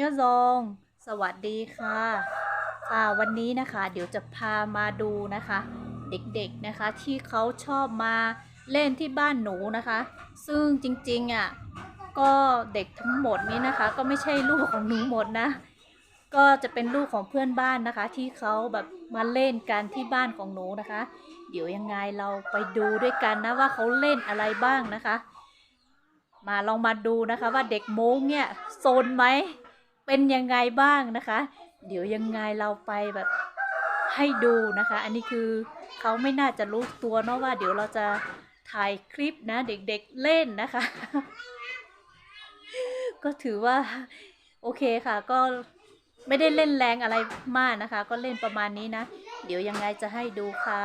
ยอซองสวัสดีค่ะค่ะวันนี้นะคะเดี๋ยวจะพามาดูนะคะ เด็กๆนะคะที่เขาชอบมาเล่นที่บ้านหนูนะคะ ซึ่งจริงๆอะก็เด็กทั้งหมดนี้นะคะ ก็ไม่ใช่ลูกของหนูหมดนะ ก็จะเป็นลูกของเพื่อนบ้านนะคะ ที่เขาแบบมาเล่นกันที่บ้านของหนูนะคะ เดี๋ยวยังไงเราไปดูด้วยกันนะว่าเขาเล่นอะไรบ้างนะคะ มาลองมาดูนะคะว่าเด็กโม้งเนี่ยโซนไหม เป็นยังไงบ้างนะคะ เดี๋ยวยังไงเราไปแบบให้ดูนะคะ อันนี้คือเขาไม่น่าจะรู้ตัวเนาะว่า เดี๋ยวเราจะถ่ายคลิปนะ เด็กๆเล่นนะคะ ก็ถือว่าโอเคค่ะก็ไม่ได้เล่นแรงอะไรมากนะคะ ก็เล่นประมาณนี้นะ เดี๋ยวยังไงจะให้ดูค่ะ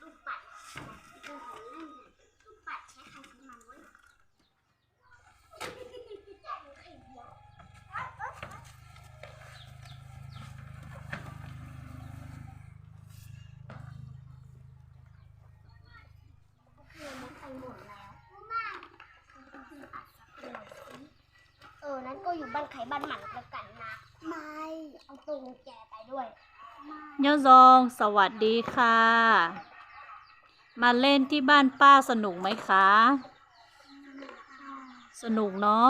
ลูกปัดเป็นของเล่นลูกปัดใช้ใครซื้อมาเว้ยโอเคมันไปหมดแล้วมาเออ นั้นก็อยู่ บ้านใครบ้านมันแล้วกันนะ ไม่ เอาตัวกุญแจไปด้วยยอซองสวัสดีค่ะ มาเล่นที่บ้านป้าสนุกไหมคะ สนุกเนาะ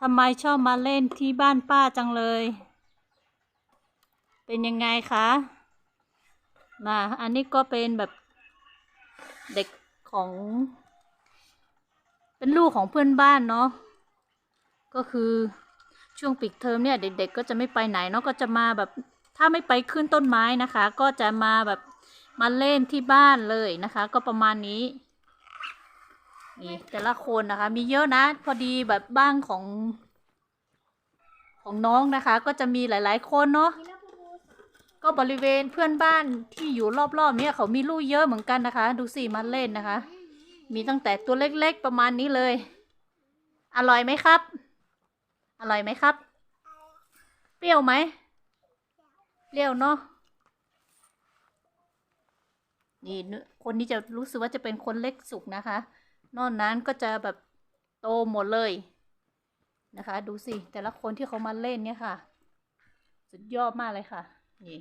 ทำไมชอบมาเล่นที่บ้านป้าจังเลย เป็นยังไงคะมาอันนี้ก็เป็นแบบเด็กของ เป็นลูกของเพื่อนบ้านเนาะ ก็คือช่วงปิดเทอมเนี่ยเด็กๆก็จะไม่ไปไหนเนาะก็จะมาแบบถ้าไม่ไปขึ้นต้นไม้นะคะ ก็จะมาแบบมาเล่นที่บ้านเลยนะคะ ก็ประมาณนี้นี่แต่ละคนนะคะ มีเยอะนะ พอดีแบบบ้านของ ของน้องนะคะ ก็จะมีหลาย ๆ คนเนาะก็บริเวณเพื่อนบ้านที่อยู่รอบๆเนี่ยเขามีลูกเยอะเหมือนกันนะคะ ดูสิมาเล่นนะคะ มีตั้งแต่ตัวเล็กๆประมาณนี้เลย อร่อยไหมครับ อร่อยไหมครับ เปรี้ยวไหมเปรี้ยวเนาะนี่คนนี้จะรู้สึกว่าจะเป็นคนเล็กสุกนะคะ นอกนั้นก็จะแบบโตหมดเลยนะคะ ดูสิแต่ละคนที่เขามาเล่นเนี่ยค่ะ สุดยอดมากเลยค่ะ นี่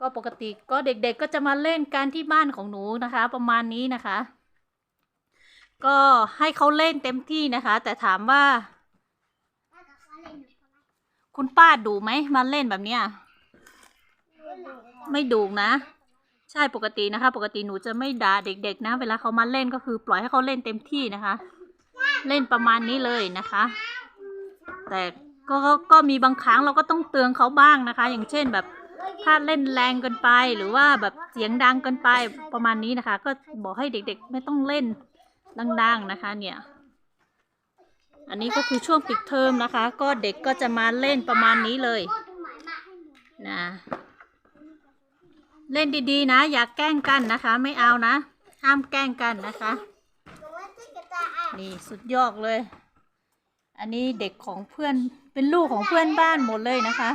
ก็ปกติก็เด็กๆก็จะมาเล่นกันที่บ้านของหนูนะคะ ประมาณนี้นะคะ ก็ให้เขาเล่นเต็มที่นะคะ แต่ถามว่า คุณป้าดูไหมมาเล่นแบบเนี้ยไม่ดุนะ ใช่ปกตินะคะ ปกติหนูจะไม่ด่าเด็ก ๆ นะ เวลาเขามาเล่นก็คือ ปล่อยให้เขาเล่นเต็มที่นะคะ เล่นประมาณนี้เลยนะคะ แต่ก็ก็ก็มีบางครั้งเราก็ต้องเตือนเขาบ้างนะคะ อย่างเช่นแบบถ้าเล่นแรงเกินไปหรือว่าแบบเสียงดังเกินไปประมาณนี้นะคะ ก็บอกให้เด็กๆ ไม่ต้องเล่นดังๆนะคะ เนี่ย อันนี้ก็คือช่วงปิดเทอมนะคะ ก็เด็กก็จะมาเล่นประมาณนี้เลยนะเล่นดีๆนะ อย่าแกล้งกันนะคะ ไม่เอานะ ห้ามแกล้งกันนะคะ นี่สุดยอดเลย อันนี้เด็กของเพื่อนเป็นลูกของเพื่อนบ้านหมดเลยนะคะ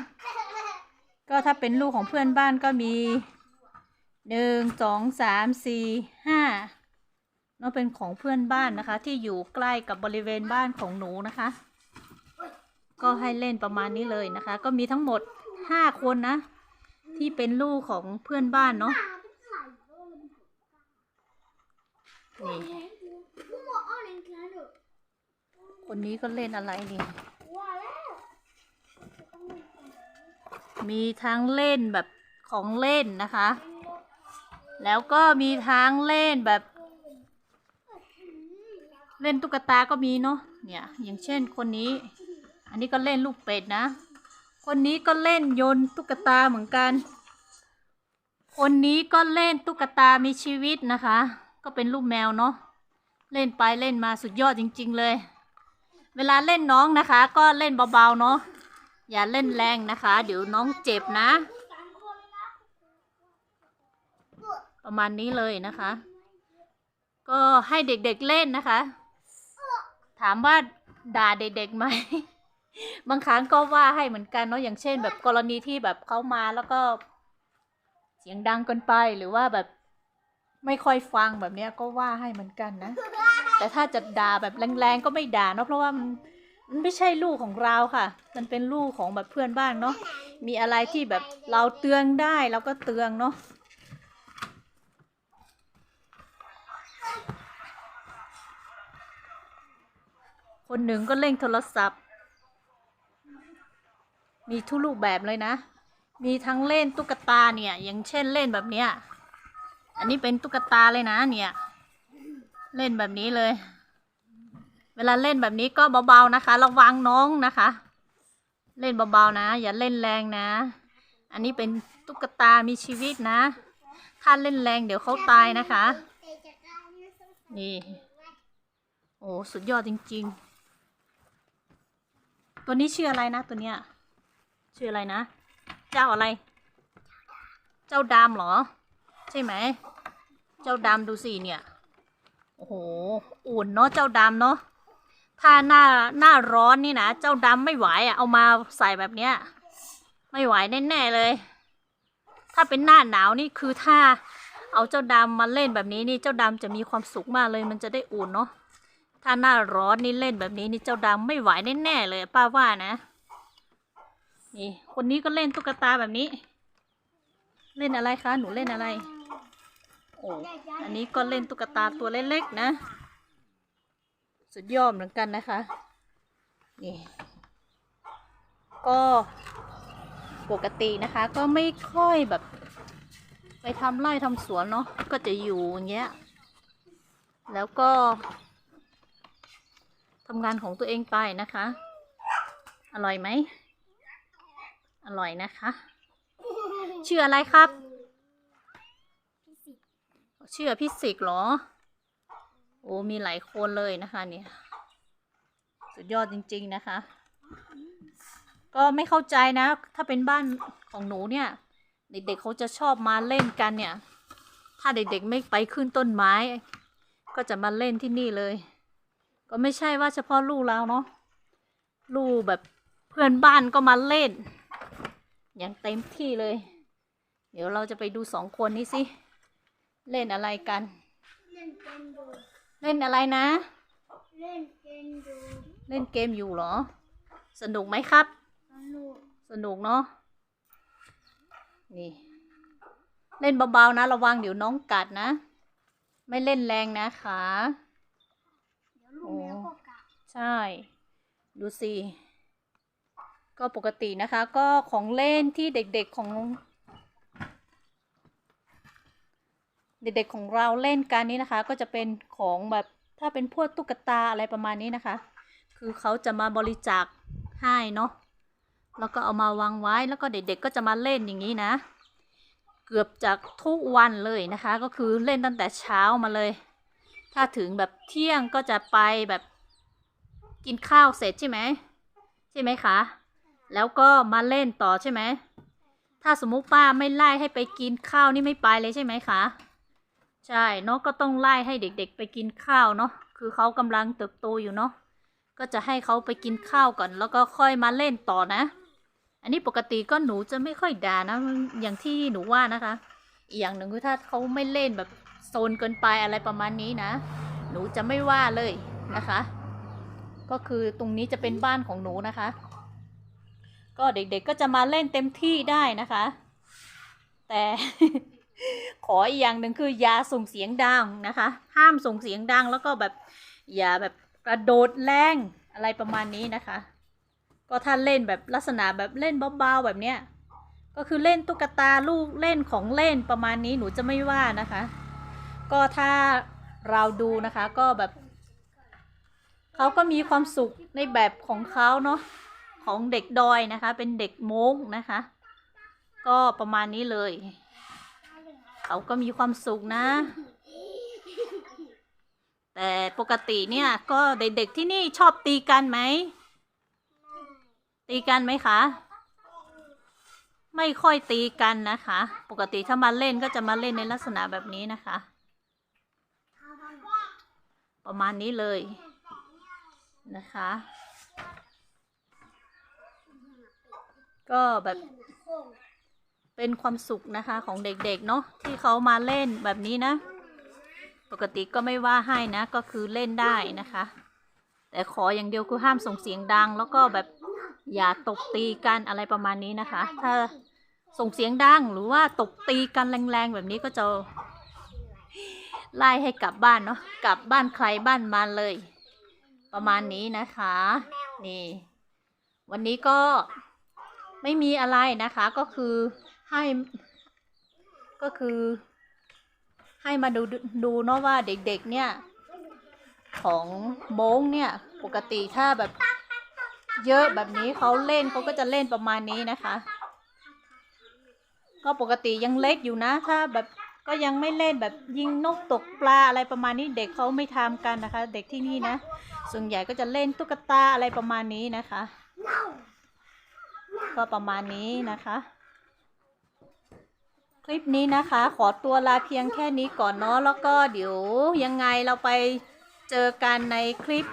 ก็ถ้าเป็นลูกของเพื่อนบ้านก็มีหนึ่งสองสามสี่ห้า เนาะเป็นของเพื่อนบ้านนะคะ ที่อยู่ใกล้กับบริเวณบ้านของหนูนะคะ ก็ให้เล่นประมาณนี้เลยนะคะ ก็มีทั้งหมดห้าคนนะ ที่เป็นลูกของเพื่อนบ้านเนาะนี่คนนี้ก็เล่นอะไรนี่มีทั้งเล่นแบบของเล่นนะคะ แล้วก็มีทั้งเล่นแบบ เล่นตุ๊กตาก็มีเนาะเนี่ย อย่างเช่นคนนี้ อันนี้ก็เล่นลูกเป็ดนะ คนนี้ก็เล่นโยนตุ๊กตาเหมือนกัน คนนี้ก็เล่นตุ๊กตามีชีวิตนะคะ ก็เป็นลูกแมวเนาะเล่นไปเล่นมาสุดยอดจริง ๆ เลย เวลาเล่นน้องนะคะ ก็เล่นเบาๆเนาะอย่าเล่นแรงนะคะ เดี๋ยวน้องเจ็บนะ ประมาณนี้เลยนะคะ ก็ให้เด็กๆเล่นนะคะามว่าด่าเด็กๆไหม บางครั้งก็ว่าให้เหมือนกันเนาะอย่างเช่น แบบกรณีที่แบบเขามาแล้วก็ เสียงดังเกินไปหรือว่าแบบไม่ค่อยฟังแบบเนี้ยก็ว่าให้เหมือนกันนะ แต่ถ้าจะด่าแบบแรงๆก็ไม่ด่าเนาะเพราะว่ามันมันไม่ใช่ลูกของเราค่ะ มันเป็นลูกของแบบเพื่อนบ้านเนาะ มีอะไรที่แบบเราเตือนได้เราก็เตือนเนาะ คนหนึ่งก็เล่นโทรศัพท์ มีทุกรูปแบบเลยนะ มีทั้งเล่นตุ๊กตาเนี่ย อย่างเช่นเล่นแบบเนี้ย อันนี้เป็นตุ๊กตาเลยนะเนี่ย เล่นแบบนี้เลย เวลาเล่นแบบนี้ก็เบาๆนะคะ ระวังน้องนะคะ เล่นเบาๆนะ อย่าเล่นแรงนะ อันนี้เป็นตุ๊กตามีชีวิตนะ ถ้าเล่นแรงเดี๋ยวเขาตายนะคะ นี่ โอ้ สุดยอดจริง ๆ ตัวนี้ชื่ออะไรนะ ตัวเนี้ยชื่ออะไรนะ เจ้าอะไร เจ้าดำเหรอ ใช่ไหม เจ้าดำดูสิเนี่ย โอ้โหอุ่นเนาะเจ้าดำเนาะถ้าหน้าหน้าร้อนนี่นะ เจ้าดำไม่ไหวอะ่ะเอามาใส่แบบเนี้ย ไม่ไหวแน่ๆเลย ถ้าเป็นหน้าหนาวนี่คือถ้า เอาเจ้าดำมาเล่นแบบนี้นี่เจ้าดำจะมีความสุขมากเลย มันจะได้อุ่นเนาะ ถ้าหน้าร้อนนี่เล่นแบบนี้นี่เจ้าดำไม่ไหวแน่ๆเลยป้าว่านะ นี่ คนนี้ก็เล่นตุ๊กตาแบบนี้ เล่นอะไรคะ หนูเล่นอะไร โอ้ อันนี้ก็เล่นตุ๊กตาตัวเล็กๆนะ สุดยอดเหมือนกันนะคะ นี่ ก็ปกตินะคะ ก็ไม่ค่อยแบบ ไปทำไร่ทำสวนเนาะ ก็จะอยู่อย่างเงี้ย แล้วก็ ทำงานของตัวเองไปนะคะ อร่อยไหม อร่อยนะคะ ชื่ออะไรครับ ชื่อพิสิกเหรอ โอ้ มีหลายคนเลยนะคะเนี่ยสุดยอดจริง ๆนะคะ ก็ไม่เข้าใจนะ ถ้าเป็นบ้านของหนูเนี่ย เด็กๆเขาจะชอบมาเล่นกันเนี่ย ถ้าเด็กๆไม่ไปขึ้นต้นไม้ ก็จะมาเล่นที่นี่เลย ก็ไม่ใช่ว่าเฉพาะลูกเราเนาะลูกแบบเพื่อนบ้านก็มาเล่น อย่างเต็มที่เลย เดี๋ยวเราจะไปดูสองคนนี้สิ เล่นอะไรกัน เล่นเกมดูเล่นอะไรนะ เล่นเกมดูเล่นเกมอยู่เหรอ สนุกไหมครับ สนุกสนุกเนาะนี่ เล่นเบาๆนะ ระวังเดี๋ยวน้องกัดนะ ไม่เล่นแรงนะคะ ใช่ ดูสิ ก็ปกตินะคะ ก็ของเล่นที่เด็กๆของ เด็กๆของเราเล่นกันนี้นะคะ ก็จะเป็นของแบบถ้าเป็นพวกตุ๊กตาอะไรประมาณนี้นะคะ คือเขาจะมาบริจาคให้เนาะแล้วก็เอามาวางไว้แล้วก็เด็กๆก็จะมาเล่นอย่างนี้นะ เกือบจากทุกวันเลยนะคะ ก็คือเล่นตั้งแต่เช้ามาเลย ถ้าถึงแบบเที่ยงก็จะไปแบบกินข้าวเสร็จใช่ไหมใช่ไหมคะ แล้วก็มาเล่นต่อใช่ไหม ถ้าสมมุติป้าไม่ไล่ให้ไปกินข้าวนี่ไม่ไปเลยใช่ไหมคะ ใช่เนาะก็ต้องไล่ให้เด็กๆไปกินข้าวเนาะ คือเขากำลังเติบโตอยู่เนาะ ก็จะให้เขาไปกินข้าวก่อน แล้วก็ค่อยมาเล่นต่อนะ อันนี้ปกติก็หนูจะไม่ค่อยด่านะ อย่างที่หนูว่านะคะ อีกอย่างหนึ่งคือถ้าเขาไม่เล่นแบบ โซนเกินไปอะไรประมาณนี้นะ หนูจะไม่ว่าเลยนะคะ ก็คือตรงนี้จะเป็นบ้านของหนูนะคะ ก็เด็กๆก็จะมาเล่นเต็มที่ได้นะคะ แต่ขออีกอย่างหนึ่งคืออย่าส่งเสียงดังนะคะ ห้ามส่งเสียงดังแล้วก็แบบอย่าแบบกระโดดแรงอะไรประมาณนี้นะคะ ก็ถ้าเล่นแบบลักษณะแบบเล่นเบาๆแบบเนี้ยก็คือเล่นตุ๊กตาลูกเล่นของเล่นประมาณนี้หนูจะไม่ว่านะคะ ก็ถ้าเราดูนะคะก็แบบเขาก็มีความสุขในแบบของเขาเนาะของเด็กดอยนะคะ เป็นเด็กโม้งนะคะ ก็ประมาณนี้เลย เขาก็มีความสุขนะ แต่ปกติเนี่ยก็เด็กๆที่นี่ชอบตีกันไหม ตีกันไหมคะ ไม่ค่อยตีกันนะคะ ปกติถ้ามาเล่นก็จะมาเล่นในลักษณะแบบนี้นะคะ ประมาณนี้เลยนะคะ ก็แบบเป็นความสุขนะคะของเด็กๆเนาะที่เขามาเล่นแบบนี้นะ ปกติก็ไม่ว่าให้นะ ก็คือเล่นได้นะคะ แต่ขออย่างเดียวคือห้ามส่งเสียงดัง แล้วก็แบบอย่าตบตีกันอะไรประมาณนี้นะคะ ถ้าส่งเสียงดังหรือว่าตบตีกันแรงๆแบบนี้ก็จะ ไล่ให้กลับบ้านเนาะกลับบ้านใครบ้านมันเลย ประมาณนี้นะคะ นี่ วันนี้ก็ไม่มีอะไรนะคะ ก็คือให้ ก็คือ ให้มาดูดูเนาะว่าเด็กๆ เนี่ย ของโม้งเนี่ย ปกติถ้าแบบเยอะแบบนี้เขาเล่นเขาก็จะเล่นประมาณนี้นะคะ ก็ปกติยังเล็กอยู่นะ ถ้าแบบ ก็ยังไม่เล่นแบบยิงนกตกปลาอะไรประมาณนี้เด็กเขาไม่ทำกันนะคะ เด็กที่นี่นะ ส่วนใหญ่ก็จะเล่นตุ๊กตาอะไรประมาณนี้นะคะ ก็ประมาณนี้นะคะ คลิปนี้นะคะ ขอตัวลาเพียงแค่นี้ก่อนเนาะแล้วก็เดี๋ยวยังไงเราไปเจอกันในคลิป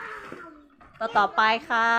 ต่อๆไปค่ะ